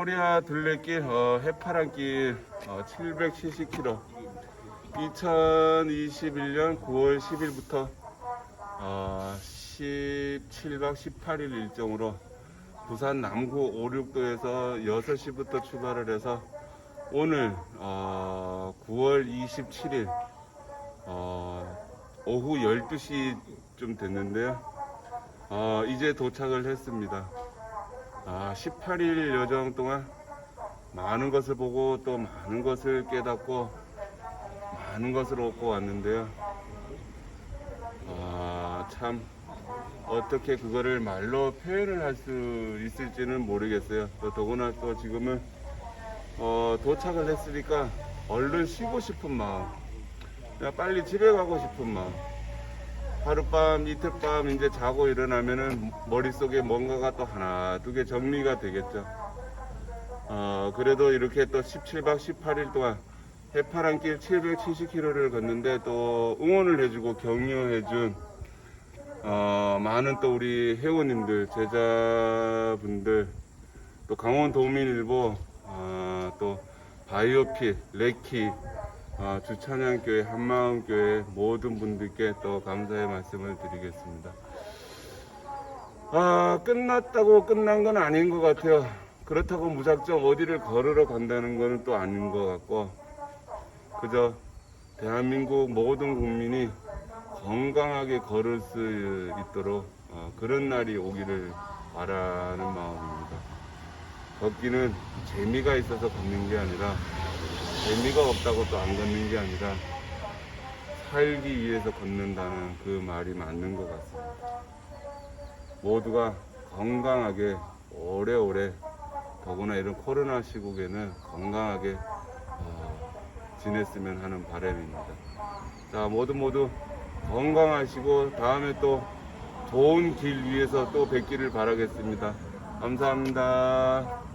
코리아 둘레길 어, 해파랑길 어, 770km 2021년 9월 10일부터 어, 17박 18일 일정으로 부산 남구 5, 6도에서 6시부터 출발을 해서 오늘 어, 9월 27일 어, 오후 12시쯤 됐는데요. 어, 이제 도착을 했습니다. 아, 18일 여정 동안 많은 것을 보고 또 많은 것을 깨닫고 많은 것을 얻고 왔는데요. 아, 참 어떻게 그거를 말로 표현을 할 수 있을지는 모르겠어요. 또 더구나 또 지금은 어, 도착을 했으니까 얼른 쉬고 싶은 마음, 빨리 집에 가고 싶은 마음. 하룻밤, 이틀밤 이제 자고 일어나면은 머릿속에 뭔가가 또 하나, 두 개 정리가 되겠죠. 어, 그래도 이렇게 또 17박 18일 동안 해파랑길 770km를 걷는데 또 응원을 해주고 격려해준 어, 많은 또 우리 회원님들, 제자분들, 또 강원도민일보, 어, 또 바이오필, 레키, 어, 주찬양교회, 한마음교회 모든 분들께 또 감사의 말씀을 드리겠습니다. 아, 끝났다고 끝난 건 아닌 것 같아요. 그렇다고 무작정 어디를 걸으러 간다는 것은 또 아닌 것 같고, 그저 대한민국 모든 국민이 건강하게 걸을 수 있도록 어, 그런 날이 오기를 바라는 마음입니다. 걷기는 재미가 있어서 걷는 게 아니라 재미가 없다고 또 안 걷는 게 아니라 살기 위해서 걷는다는 그 말이 맞는 것 같습니다. 모두가 건강하게 오래오래 더구나 이런 코로나 시국에는 건강하게 어, 지냈으면 하는 바람입니다. 자 모두 모두 건강하시고 다음에 또 좋은 길 위해서 또 뵙기를 바라겠습니다. 감사합니다.